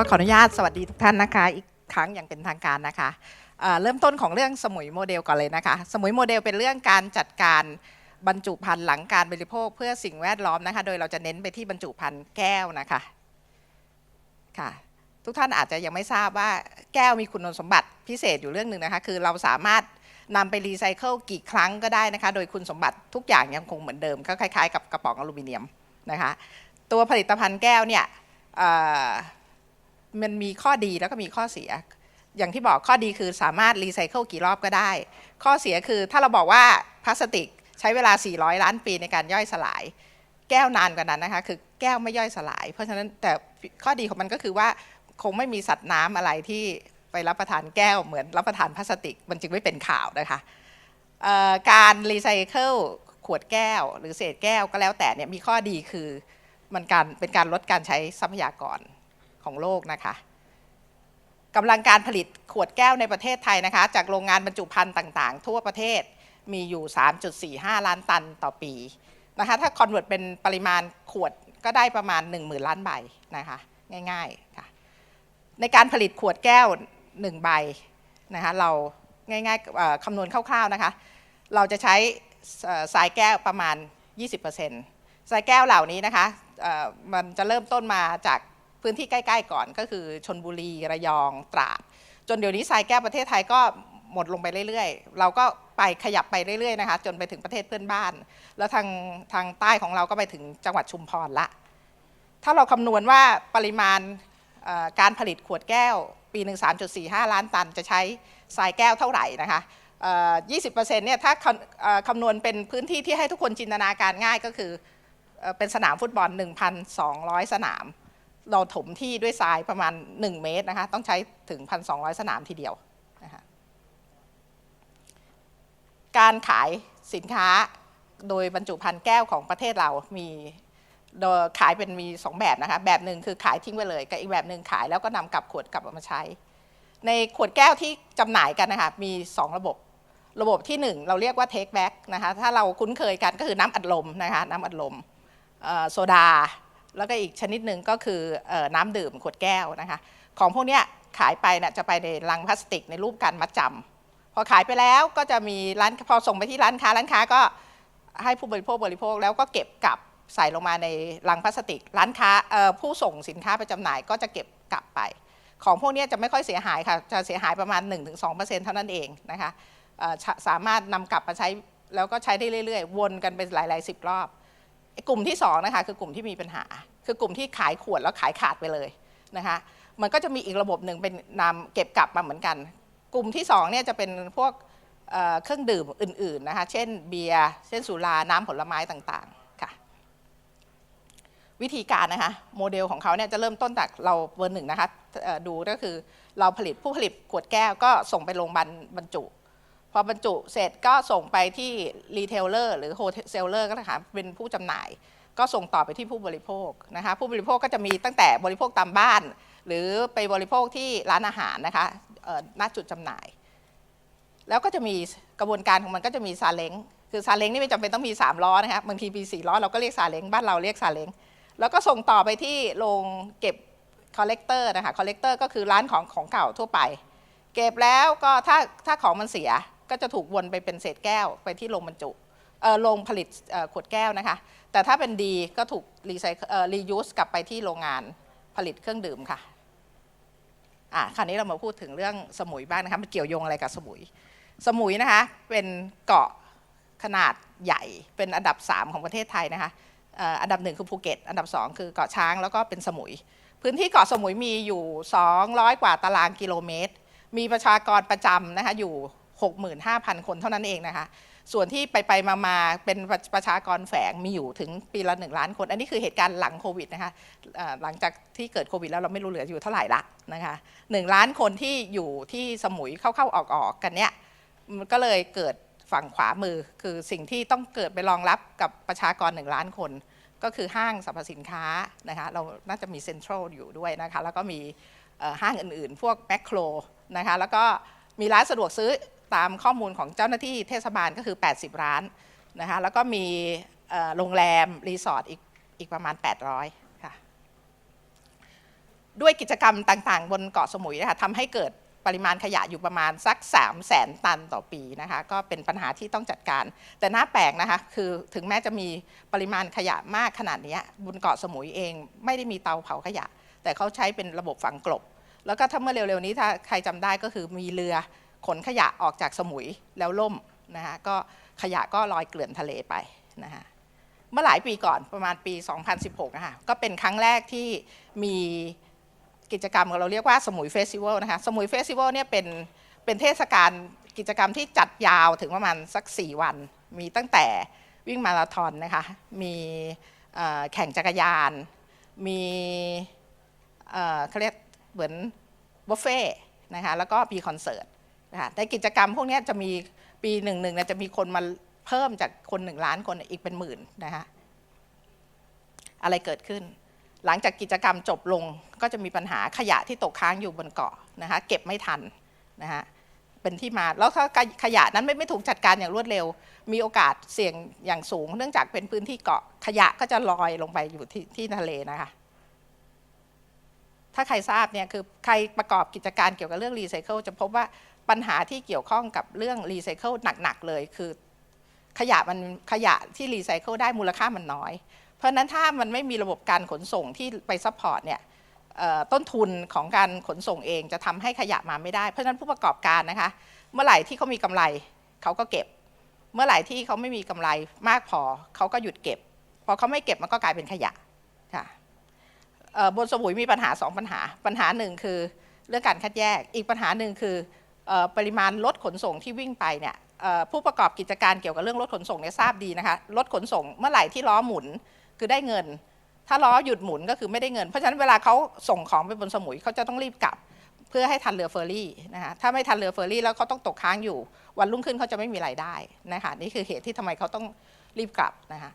ก็ขออนุญาตสวัสดีทุกท่านนะคะ อีกครั้งอย่างเป็นทางการนะคะเริ่มต้นของเรื่องสมุยโมเดลก่อนเลยนะคะ สมุยโมเดลเป็นเรื่องการจัดการบรรจุภัณฑ์หลังการบริโภคเพื่อสิ่งแวดล้อมนะคะ โดยเราจะเน้นไปที่บรรจุภัณฑ์แก้วนะคะค่ะ ทุกท่านอาจจะยังไม่ทราบว่าแก้วมีคุณสมบัติพิเศษอยู่เรื่องหนึ่งนะคะ คือเราสามารถนำไปรีไซเคิลกี่ครั้งก็ได้นะคะ โดยคุณสมบัติทุกอย่างยังคงเหมือนเดิมก็คล้ายๆ กับกระป๋องอลูมิเนียมนะคะ ตัวผลิตภัณฑ์แก้วเนี่ย มันมีข้อดีแล้วก็มีข้อเสีย อย่างที่บอกข้อดีคือสามารถรีไซเคิลกี่รอบก็ได้ ข้อเสียคือถ้าเราบอกว่าพลาสติกใช้เวลา 400 ล้านปีในการย่อยสลาย แก้วนานกว่านั้นนะคะคือแก้วไม่ย่อยสลาย เพราะฉะนั้นแต่ข้อดีของมันก็คือว่าคงไม่มีสัตว์น้ำอะไรที่ไปรับประทานแก้วเหมือนรับประทานพลาสติก มันจึงไม่เป็นข่าวนะคะการรีไซเคิลขวดแก้ว หรือเศษแก้วก็แล้วแต่เนี่ยมีข้อดีคือมันการเป็นการลดการใช้ทรัพยากร ของโลกนะคะกำลังการผลิตขวดแก้วในประเทศไทยนะคะ จากโรงงานบรรจุภัณฑ์ต่าง ๆ ทั่วประเทศมีอยู่ 3.45 ล้านตันต่อปีนะคะถ้าคอนเวิร์ตเป็นปริมาณขวดก็ได้ประมาณ 10,000 ล้านใบนะคะง่ายๆค่ะในการผลิตขวดแก้ว 1 ใบนะคะเราง่ายๆคำนวณคร่าวๆนะคะเราจะใช้เอ่อทรายแก้วประมาณ 20%ทรายแก้วเหล่านี้นะคะมันจะเริ่มต้นมาจาก พื้นที่ใกล้ๆก่อนก็คือชนบุรีระยองตราด จนเดี๋ยวนี้ทรายแก้วประเทศไทยก็หมดลงไปเรื่อยๆ เราก็ไปขยับไปเรื่อยๆนะคะ จนไปถึงประเทศเพื่อนบ้าน แล้วทางทางใต้ของเราก็ไปถึงจังหวัดชุมพรละ ถ้าเราคำนวณว่าปริมาณการผลิตขวดแก้ว ปีหนึ่ง3.45 ล้านตันจะใช้ทรายแก้วเท่าไหร่นะคะเอ่อ20%เนี่ยถ้าคำนวณเป็นพื้นที่ที่ให้ทุกคนจินตนาการง่ายก็คือเอ่อเป็นสนามฟุตบอล 1,200 สนาม เราถมที่ด้วยทรายประมาณ 1 เมตรนะคะ ต้องใช้ถึง 1,200 สนามทีเดียวนะคะการขายสินค้าโดยบรรจุภัณฑ์แก้วของประเทศเรามีโดยขายเป็นมี 2 แบบนะคะ แบบหนึ่งคือขายทิ้งไปเลย กับอีกแบบหนึ่งขายแล้วก็นำกลับขวดกลับมาใช้ ในขวดแก้วที่จำหน่ายกันนะคะมี 2 ระบบ ระบบที่ 1 เราเรียกว่า take back นะคะ ถ้าเราคุ้นเคยกันก็คือน้ำอัดลมนะคะ น้ำอัดลมโซดา แล้วก็อีกชนิดหนึ่งก็คือออน้ำดื่มขวดแก้วนะคะ ของพวกนี้ขายไปนี่ยจะไปในลังพลาสติกในรูปการมัดจำพอขายไปแล้วก็จะมีร้านพอส่งไปที่ร้านค้าร้านค้าก็ให้ผู้บริโภคบริโภคแล้วก็เก็บกลับใส่ลงมาในลังพลาสติก ร้านค้าผู้ส่งสินค้าไปจำหน่ายก็จะเก็บกลับไป ของพวกนี้จะไม่ค่อยเสียหายค่ะจะเสียหายประมาณ 1-2%เท่านั้นเองนะคะสามารถนำกลับมาใช้แล้วก็ใช้ได้เรื่อยๆ วนกันเป็นหลายๆสิบรอบ กลุ่มที่สองนะคะคือกลุ่มที่มีปัญหา คือกลุ่มที่ขายขวดแล้วขายขาดไปเลยนะคะมันก็จะมีอีกระบบหนึ่งเป็นนำเก็บกลับมาเหมือนกัน กลุ่มที่สองเนี่ยจะเป็นพวกเเครื่องดื่มอื่นๆนะคะเช่นเบียร์เช่นสุราน้ำผลไม้ต่างๆค่ะวิธีการนะคะโมเดลของเขาเนี่ยจะเริ่มต้นจากเราเบอร์หนึ่งนะคะดูก็คือเราผลิตผู้ผลิตขวดแก้วก็ส่งไปโรงพยาบาลบรรจุ พอบรรจุเสร็จก็ส่งไปที่รีเทลเลอร์หรือโฮเซลเลอร์ก็ได้ค่ะเป็นผู้จำหน่าย ก็ส่งต่อไปที่ผู้บริโภคนะคะผู้บริโภคก็จะมีตั้งแต่บริโภคตามบ้าน หรือไปบริโภคที่ร้านอาหารนะคะณจุดจำหน่าย แล้วก็จะมีกระบวนการของมันก็จะมีซาเล้งคือซาเล้งนี่ไม่จำเป็นต้องมี3ล้อนะคะบางทีมี4ล้อเราก็เรียกซาเล้งบ้านเราเรียกซาเล้งแล้วก็ส่งต่อไปที่โรงเก็บคอลเลกเตอร์นะคะคอลเลกเตอร์ก็คือร้านของของเก่าทั่วไป เก็บแล้วก็ถ้าถ้าของมันเสีย ก็จะถูกวนไปเป็นเศษแก้วไปที่โรงบรรจุโรงผลิตขวดแก้วนะคะ แต่ถ้าเป็นดีก็ถูกรีไซเอ่อรียูสกลับไปที่โรงงานผลิตเครื่องดื่มค่ะอะคราวนี้เรามาพูดถึงเรื่องสมุยบ้างนะคะมันเกี่ยวโยงอะไรกับสมุย สมุยนะคะเป็นเกาะขนาดใหญ่เป็นอันดับ 3 ของประเทศไทยนะคะอันดับหนึ่งคือภูเก็ต อันดับ 2 คือเกาะช้างแล้วก็เป็นสมุย พื้นที่เกาะสมุยมีอยู่ 200 กว่าตารางกิโลเมตร มีประชากรประจำนะคะอยู่ 65,000 คนเท่านั้นเองนะคะ ส่วนที่ไปไปมามาเป็นประชากรแฝงมีอยู่ถึงปีละ 1 ล้านคน อันนี้คือเหตุการณ์หลังโควิดนะคะหลังจากที่เกิดโควิดแล้วเราไม่รู้เหลืออยู่เท่าไหร่ละนะคะหนึ่งล้านคนที่อยู่ที่สมุยเข้าๆออกๆกันเนี้ยมันก็เลยเกิดฝั่งขวามือคือสิ่งที่ต้องเกิดไปรองรับกับประชากรหนึ่งล้านคน ก็คือห้างสรรพสินค้านะคะเราน่าจะมีเซ็นทรัลอยู่ด้วยนะคะแล้วก็มีห้างอื่นๆ พวกแมคโครนะคะแล้วก็มีร้านสะดวกซื้อ ตามข้อมูลของเจ้าหน้าที่เทศบาลก็คือ 80 ร้านนะคะแล้วก็มีโรงแรม รีสอร์ทอีกอีกประมาณ 800 ค่ะ ด้วยกิจกรรมต่างๆ บนเกาะสมุยนะคะทำให้เกิดปริมาณขยะอยู่ประมาณสัก 3 0 0แสนตันต่อปีนะคะก็เป็นปัญหาที่ต้องจัดการ แต่น่าแปลกนะคะคือถึงแม้จะมีปริมาณขยะมากขนาดนี้บนเกาะสมุยเองไม่ได้มีเตาเผาขยะ แต่เขาใช้เป็นระบบฝังกลบ แล้วก็ถ้าเมื่อเร็วๆนี้ถ้าใครจำได้ก็คือมีเรือ ขนขยะออกจากสมุยแล้วล่มนะคะก็ขยะก็ลอยเกลื่อนทะเลไปนะคะเมื่อหลายปีก่อนประมาณปี 2016นะคะก็เป็นครั้งแรกที่มีกิจกรรมเราเรียกว่าสมุยเฟสติวัลนะคะสมุยเฟสติวัลเนี่ยเป็นเป็นเทศกาลกิจกรรมที่จัดยาวถึงประมาณสัก 4 วัน มีตั้งแต่วิ่งมาราธอนนะคะมีแข่งจักรยาน มีเขาเรียกเหมือนบุฟเฟ่ต์นะคะแล้วก็มีคอนเสิร์ต นะคะในกิจกรรมพวกนี้จะมีปีหนึ่งหนึ่งจะมีคนมาเพิ่มจากคนหนึ่งล้านคนอีกเป็นหมื่นนะคะอะไรเกิดขึ้น หลังจากกิจกรรมจบลงก็จะมีปัญหาขยะที่ตกค้างอยู่บนเกาะนะคะเก็บไม่ทันนะคะเป็นที่มาแล้วถ้าขยะนั้นไม่ไม่ถูกจัดการอย่างรวดเร็ว มีโอกาสเสี่ยงอย่างสูง เนื่องจากเป็นพื้นที่เกาะขยะก็จะลอยลงไปอยู่ที่ที่ทะเลนะคะถ้าใครทราบเนี่ยคือใครประกอบกิจการเกี่ยวกับเรื่องรีไซเคิลจะพบว่า ปัญหาที่เกี่ยวข้องกับเรื่องรีไซเคิลหนักๆเลย คือขยะมันขยะที่รีไซเคิลได้มูลค่ามันน้อย เพราะนั้นถ้ามันไม่มีระบบการขนส่งที่ไปซัพพอร์ตเนี่ยต้นทุนของการขนส่งเองจะทำให้ขยะมาไม่ได้ เพราะฉะนั้นผู้ประกอบการนะคะ เมื่อไหร่ที่เขามีกำไรเขาก็เก็บ เมื่อไหร่ที่เขาไม่มีกำไรมากพอเขาก็หยุดเก็บพอเขาไม่เก็บมันก็กลายเป็นขยะค่ะบนสมุยมีปัญหา 2 ปัญหา ปัญหาหนึ่งคือเรื่องการคัดแยก อีกปัญหาหนึ่งคือ ปริมาณรถขนส่งที่วิ่งไปเนี่ยผู้ประกอบกิจการเกี่ยวกับเรื่องรถขนส่งเนี่ยทราบดีนะคะรถขนส่งเมื่อไหร่ที่ล้อหมุนคือได้เงิน ถ้าล้อหยุดหมุนก็คือไม่ได้เงิน เพราะฉะนั้นเวลาเขาส่งของไปบนสมุยเขาจะต้องรีบกลับ เพื่อให้ทันเรือเฟอร์รี่นะคะถ้าไม่ทันเรือเฟอร์รี่แล้วเขาต้องตกค้างอยู่ วันรุ่งขึ้นเขาจะไม่มีรายได้นะคะนี่คือเหตุที่ทำไมเขาต้องรีบกลับนะคะ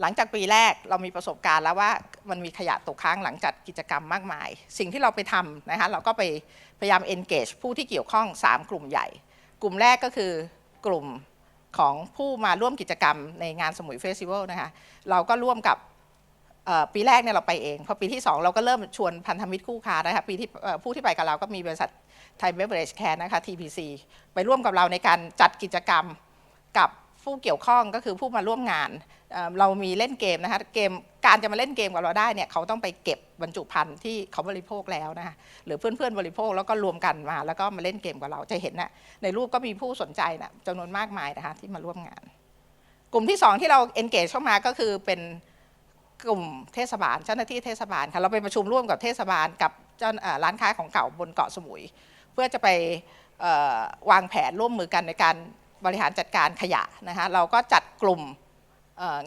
หลังจากปีแรกเรามีประสบการณ์แล้วว่ามันมีขยะตกค้างหลังจัดกิจกรรมมากมาย สิ่งที่เราไปทำนะคะเราก็ไปพยายาม engage ผู้ที่เกี่ยวข้อง 3 กลุ่มใหญ่ กลุ่มแรกก็คือกลุ่มของผู้มาร่วมกิจกรรมในงานสมุยเฟสติวัลนะคะเราก็ร่วมกับปีแรกเนี่ยเราไปเอง พอปีที่ 2 เราก็เริ่มชวนพันธมิตรคู่ค้านะคะปีที่ผู้ที่ไปกับเราก็มีบริษัทไทยเบเวอร์เรจแคร์นะคะ TPC ไปร่วมกับเราในการจัดกิจกรรมกับ ผู้เกี่ยวข้องก็คือผู้มาร่วมงานเอ่อเรามีเล่นเกมนะคะเกมการจะมาเล่นเกมกับเราได้เนี่ยเขาต้องไปเก็บบรรจุภัณฑ์ที่เขาบริโภคแล้วนะคะหรือเพื่อนๆบริโภคแล้วก็รวมกันมา แล้วก็มาเล่นเกมกับเราจะเห็นนะในรูปก็มีผู้สนใจนะจำนวนมากมายนะคะที่มาร่วมงาน กลุ่มที่สองที่เรา engage เข้ามาก็คือเป็นกลุ่มเทศบาลเจ้าหน้าที่เทศบาลค่ะเราไปประชุมร่วมกับเทศบาลกับเจ้าเอ่อร้านค้าของเก่าบนเกาะสมุย เพื่อจะไปเอ่อวางแผนร่วมมือกันในการ บริหารจัดการขยะนะคะเราก็จัดกลุ่ม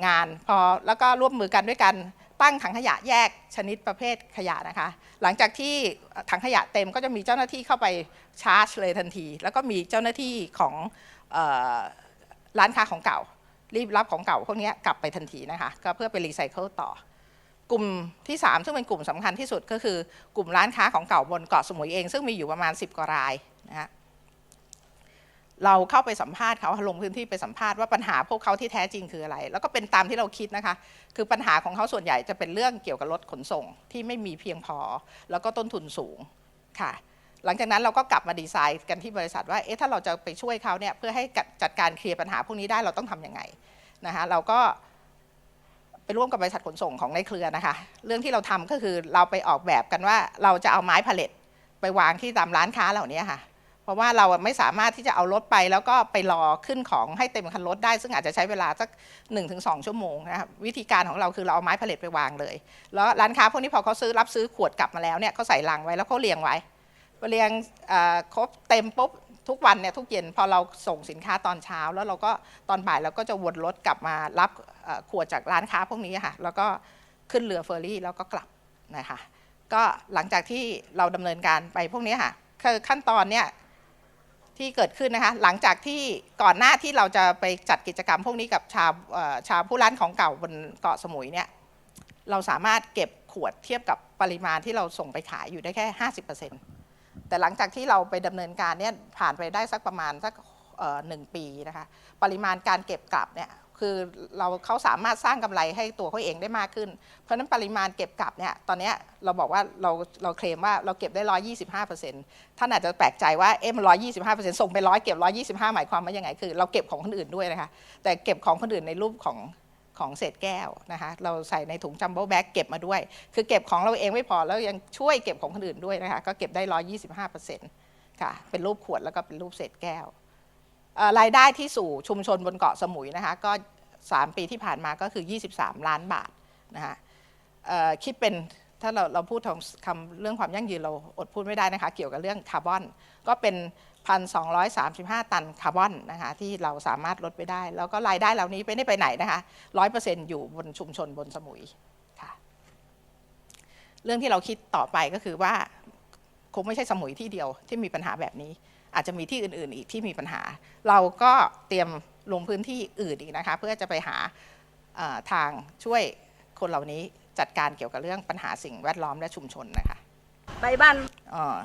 งานพอแล้วก็ร่วมมือกันด้วยกันตั้งถังขยะแยกชนิดประเภทขยะนะคะ หลังจากที่ถังขยะเต็มก็จะมีเจ้าหน้าที่เข้าไปชาร์จเลยทันที แล้วก็มีเจ้าหน้าที่ของออร้านค้าของเก่า รีบรับของเก่าพวกนี้กลับไปทันทีนะคะ ก็เพื่อไปรีไซเคิลต่อกลุ่มที่ 3 ซึ่งเป็นกลุ่มสำคัญที่สุดก็คือกลุ่มร้านค้าของเก่าบนเกาะสมุยเอง ซึ่งมีอยู่ประมาณ 10 กว่ารายนะคะ เราเข้าไปสัมภาษณ์เขาลงพื้นที่ไปสัมภาษณ์ว่าปัญหาพวกเขาที่แท้จริงคืออะไร แล้วก็เป็นตามที่เราคิดนะคะ คือปัญหาของเขาส่วนใหญ่จะเป็นเรื่องเกี่ยวกับรถขนส่งที่ไม่มีเพียงพอ แล้วก็ต้นทุนสูงค่ะ หลังจากนั้นเราก็กลับมาดีไซน์กันที่บริษัทว่าเอ๊ะถ้าเราจะไปช่วยเขาเนี่ยเพื่อให้จัดการเคลียร์ปัญหาพวกนี้ได้เราต้องทำยังไงนะคะเราก็ไปร่วมกับบริษัทขนส่งของในเครือนะคะ เรื่องที่เราทำก็คือเราไปออกแบบกันว่าเราจะเอาไม้ผลิตไปวางที่ตามร้านค้าเหล่านี้ค่ะ เพราะว่าเราไม่สามารถที่จะเอารถไป แล้วก็ไปรอขึ้นของให้เต็มคันรถได้ ซึ่งอาจจะใช้เวลาสัก1-2ถึงชั่วโมงนะครับวิธีการของเราคือเราเอาไม้ผลิตไปวางเลย แล้วร้านค้าพวกนี้พอเขาซื้อรับซื้อขวดกลับมาแล้วเนี่ยเขาใส่ลังไว้แล้วเขาเรียงไว้เรียงเอ่อครบเต็มปุ๊บทุกวันเนี่ยทุกเย็นพอเราส่งสินค้าตอนเช้า แล้วเราก็ตอนบ่ายเราก็จะวนรถกลับมารับขวดจากร้านค้าพวกนี้ค่ะแล้วก็ขึ้นเรือเฟอร์รี่แล้วก็กลับนะคะก็หลังจากที่เราดำเนินการไปพวกนี้ค่ะคือขั้นตอนเนี่ย ที่เกิดขึ้นนะคะหลังจากที่ก่อนหน้าที่เราจะไปจัดกิจกรรมพวกนี้กับชาวชาวผู้ร้านของเก่าบนเกาะสมุยเนี่ยเราสามารถเก็บขวดเทียบกับปริมาณที่เราส่งไปขายอยู่ได้แค่ 50%แต่หลังจากที่เราไปดำเนินการเนี่ยผ่านไปได้สักประมาณสักหนึ่งปีนะคะปริมาณการเก็บกลับเนี่ย คือเราเขาสามารถสร้างกำไรให้ตัวเขาเองได้มากขึ้น เพราะนั้นปริมาณเก็บกลับเนี่ยตอนนี้เราบอกว่าเราเราเคลมว่าเราเก็บได้125ท่านอาจจะแปลกใจว่าเอ๊ะมัน125ส่งไปร้อยเก็บ125หมายความว่ายังไงคือ เราเก็บของคนอื่นด้วยนะคะแต่เก็บของคนอื่นในรูปของของเศษแก้วนะคะเราใส่ในถุงจัมโบ้แบ็กเก็บมาด้วย คือเก็บของเราเองไม่พอแล้วยังช่วยเก็บของคนอื่นด้วยนะคะก็เก็บได้125ค่ะเป็นรูปขวดแล้วก็เป็นรูปเศษแก้ว รายได้ที่สู่ชุมชนบนเกาะสมุยนะคะก็ 3 ปีที่ผ่านมาก็คือ 23 ล้านบาทนะคะคิดเป็นถ้าเราเราพูดถึงคำเรื่องความยั่งยืนเราอดพูดไม่ได้นะคะ เกี่ยวกับเรื่องคาร์บอน ก็เป็น 1,235 ตันคาร์บอนนะคะที่เราสามารถลดไปได้ แล้วก็รายได้เหล่านี้ไปไม่ไปไหนนะคะ100%อยู่บนชุมชนบนสมุยค่ะเรื่องที่เราคิดต่อไปก็คือว่าคงไม่ใช่สมุยที่เดียวที่มีปัญหาแบบนี้ อาจจะมีที่อื่นๆอีกที่มีปัญหา เราก็เตรียมลงพื้นที่อื่นอีกนะคะ เพื่อจะไปหาเอ่อทางช่วยคนเหล่านี้จัดการเกี่ยวกับเรื่องปัญหาสิ่งแวดล้อมและชุมชนนะคะ ไปบ้านเอ่อ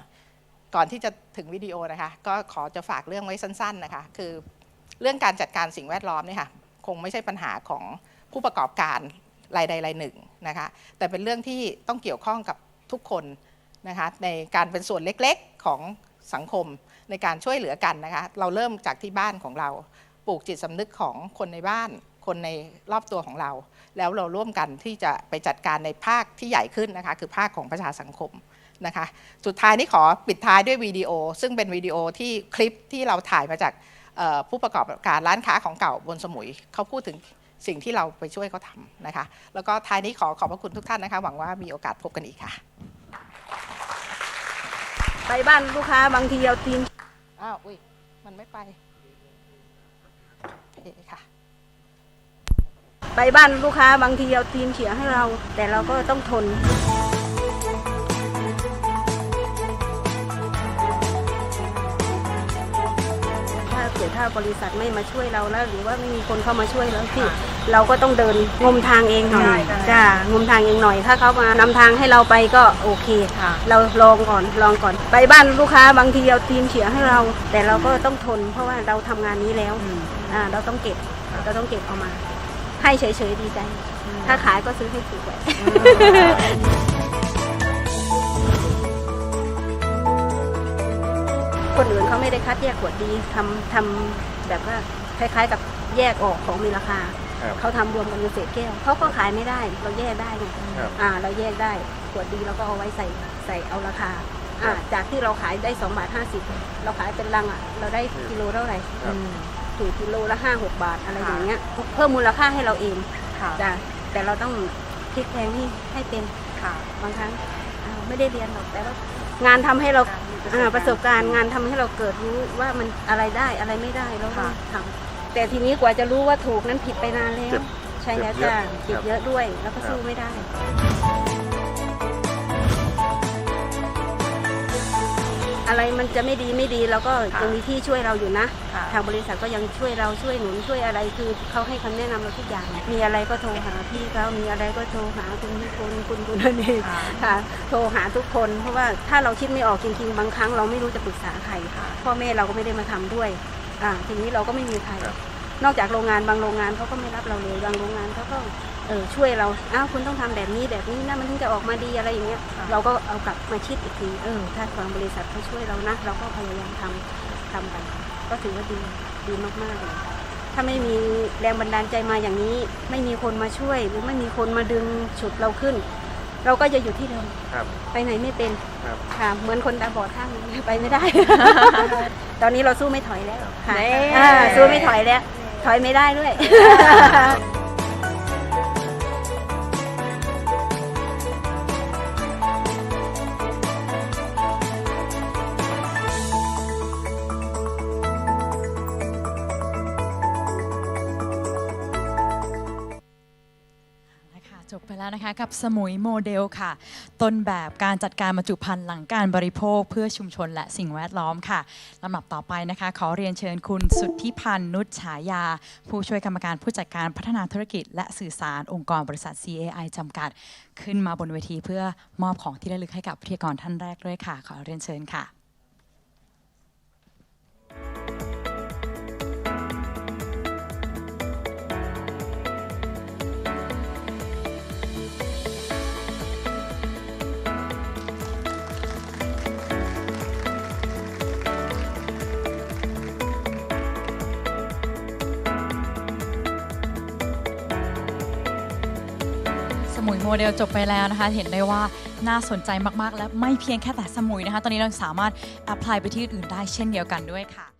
ก่อนที่จะถึงวิดีโอนะคะ ก็ขอจะฝากเรื่องไว้สั้น ๆนะคะ คือเรื่องการจัดการสิ่งแวดล้อมเนี่ยค่ะคงไม่ใช่ปัญหาของผู้ประกอบการรายใดรายหนึ่งนะคะ แต่เป็นเรื่องที่ต้องเกี่ยวข้องกับทุกคนนะคะในการเป็นส่วนเล็กๆของสังคม ในการช่วยเหลือกันนะคะ เราเริ่มจากที่บ้านของเราปลูกจิตสำนึกของคนในบ้าน คนในรอบตัวของเรา แล้วเราร่วมกันที่จะไปจัดการในภาคที่ใหญ่ขึ้นนะคะ คือภาคของประชาสังคมนะคะ สุดท้ายนี้ขอปิดท้ายด้วยวิดีโอ ซึ่งเป็นวิดีโอที่คลิปที่เราถ่ายมาจากผู้ประกอบการร้านค้าของเก่าบนสมุยเขาพูดถึงสิ่งที่เราไปช่วยเขาทำนะคะ แล้วก็ท้ายนี้ขอขอบพระคุณทุกท่านนะคะ หวังว่ามีโอกาสพบกันอีกค่ะ ไปบ้านลูกค้าบางทีเอาทีม อ้าว อุ้ย มันไม่ไปเพค่ะ ไปบ้านลูกค้าบางทีเอาทีมเขียให้เรา แต่เราก็ต้องทน เกิดถ้าบริษัทไม่มาช่วยเราแล้ว หรือว่าไม่มีคนเข้ามาช่วยแล้วที่เราก็ต้องเดินงมทางเองหน่อยจ้างมทางเองหน่อย ถ้าเขามานำทางให้เราไปก็โอเคค่ะ เราลองก่อนลองก่อน ไปบ้านลูกค้าบางทีเอาทีมเขียให้เรา แต่เราก็ต้องทน เพราะว่าเราทำงานนี้แล้วอ่าเราต้องเก็บเราต้องเก็บเอามา ให้เฉยๆดีใจ ถ้าขายก็ซื้อให้ถูกไว้ คนอื่นเขาไม่ได้คัดแยกขวดดีทำทำแบบว่าคล้ายๆ กับแยกออกของมีราคา ครับ เขาทำรวมกันเป็นเศษแก้วเขาก็ขายไม่ได้เราแยกได้ไงครับ อ่า เราแยกได้ขวดดีเราก็เอาไว้ใส่ใส่เอาราคา อ่า จากที่เราขายได้2บาท50 เราขายเป็นลังอะ เราได้กิโลเท่าไหร่ครับถูกกิโลละห้าหกบาทอะไรอย่างเงี้ย เพิ่มมูลค่าให้เราเองค่ะจ้ะแต่เราต้องพลิกแพลงให้ให้เป็น ค่ะ บางครั้งอ่าไม่ได้เรียนหรอกแต่ว่า งานทำให้เราอ่าประสบการณ์งานทำให้เราเกิดรู้ว่ามันอะไรได้อะไรไม่ได้เราต้องทำแต่ทีนี้กว่าจะรู้ว่าถูกนั้นผิดไปนานแล้วเจ็บใช่แล้วเจ็บเยจ้ะอะเจ็บครับเยอะด้วยแล้วก็ครับสู้ไม่ได้ อะไรมันจะไม่ดีไม่ดีเราก็ค่ะยังมีที่ช่วยเราอยู่นะค่ะทางบริษัทก็ยังช่วยเราช่วยหนุนช่วยอะไรคือเขาให้คำแนะนำเราทุกอย่าง มีอะไรก็โทรหาพี่เขามีอะไรก็โทรหาคุณนิพนธ์คุณคุณนั่นเองค่ะค่ะโทรหาทุกคน เพราะว่าถ้าเราคิดไม่ออกจริงๆบางครั้งเราไม่รู้จะปรึกษาใครค่ะพ่อแม่เราก็ไม่ได้มาทำด้วยอ่าทีนี้เราก็ไม่มีใครครับนอกจากโรงงานบางโรงงานเขาก็ไม่รับเราเลยบางโรงงานเขาก็ เออช่วยเราอ้าวคุณต้องทำแบบนี้แบบนี้นะมันถึงจะออกมาดีอะไรอย่างเงี้ยค่ะเราก็เอากลับมาคิดอีกทีเออถ้าทางบริษัทเขาช่วยเรานะเราก็พยายามทำทำไปก็ถือว่าดีดีมากๆเลยถ้าไม่มีแรงบันดาลใจมาอย่างนี้ ไม่มีคนมาช่วย หรือไม่มีคนมาดึงฉุดเราขึ้น เราก็จะอยู่ที่เดิมครับไปไหนไม่เป็นครับค่ะเหมือนคนตาบอดข้างหนึ่งไปไม่ได้ ตอนนี้เราสู้ไม่ถอยแล้วค่ะเน่อ่าสู้ไม่ถอยแล้ว ถอยไม่ได้ด้วย จบไปแล้วนะคะกับสมุยโมเดลค่ะ ต้นแบบการจัดการบรรจุภัณฑ์หลังการบริโภคเพื่อชุมชนและสิ่งแวดล้อมค่ะลำดับต่อไปนะคะ ขอเรียนเชิญคุณสุทธิพันธ์นุชฉายา ผู้ช่วยกรรมการผู้จัดการพัฒนาธุรกิจ และสื่อสารองค์กรบริษัท CAI จำกัด ขึ้นมาบนเวทีเพื่อมอบของที่ระลึกให้กับพิธีกรท่านแรกด้วยค่ะ ขอเรียนเชิญค่ะ เดลจบไปแล้วนะคะเห็นได้ว่าน่าสนใจมากๆ และไม่เพียงแค่แต่สมุยนะคะ ตอนนี้เราสามารถแอพพลายไปที่อื่นได้เช่นเดียวกันด้วยค่ะ